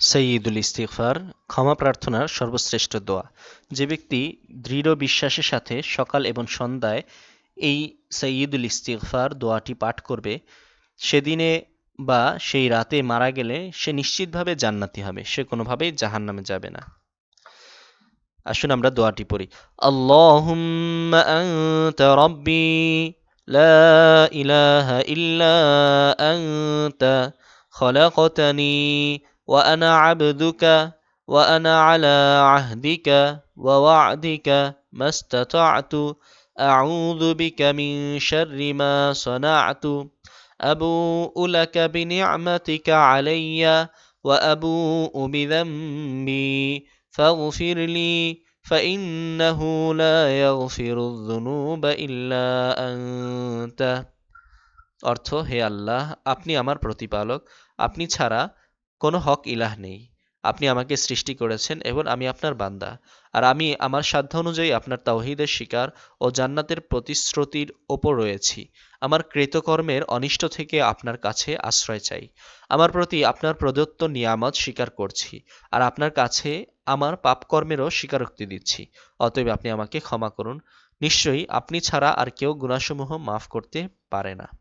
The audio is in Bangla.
সৈয়দুল ইস্তিগফার, ক্ষমা প্রার্থনার সর্বশ্রেষ্ঠ দোয়া। যে ব্যক্তি দৃঢ় বিশ্বাসের সাথে সকাল এবং সন্ধ্যায় এই সৈয়দুল ইস্তিগফার দোয়াটি পাঠ করবে, সেদিনে বা সেই রাতে মারা গেলে সে নিশ্চিতভাবে জান্নাতি হবে, সে কোনোভাবেই জাহান্নামে যাবে না। আসুন আমরা দোয়াটি পড়ি। আল্লাহুম্মা লা ইলাহা ইল্লা আনতা ওয়া আনা আবদুকা ওয়া আনা আলা আহদিকা ওয়া ওয়া'দিকা মাস্তাতা'তু আউযু বিকা মিন শাররি মা সানা'তু أبوء لك بنعمتك علي وأبوء بذنبي فاغفر لي فإنه لا يغفر الذنوب إلا أنت অর্থ হে আল্লাহ আপনি আমার প্রতিপালক আপনি ছাড়া কোনো হক ইলাহ নেই। আপনি আমাকে সৃষ্টি করেছেন এবং আমি আপনার বান্দা। আর আমি আমার সাধ্য অনুযায়ী আপনার তাওহিদের শিকার ও জান্নাতের প্রতিশ্রুতির ওপর রয়েছি। আমার কৃতকর্মের অনিষ্ট থেকে আপনার কাছে আশ্রয় চাই। আমার প্রতি আপনার প্রদত্ত নিয়ামত স্বীকার করছি। আর আপনার কাছে আমার পাপকর্মেরও স্বীকারোক্তি দিচ্ছি। অতএব আপনি আমাকে ক্ষমা করুন। নিশ্চয়ই আপনি ছাড়া আর কেউ গুণাসমূহ মাফ করতে পারে না।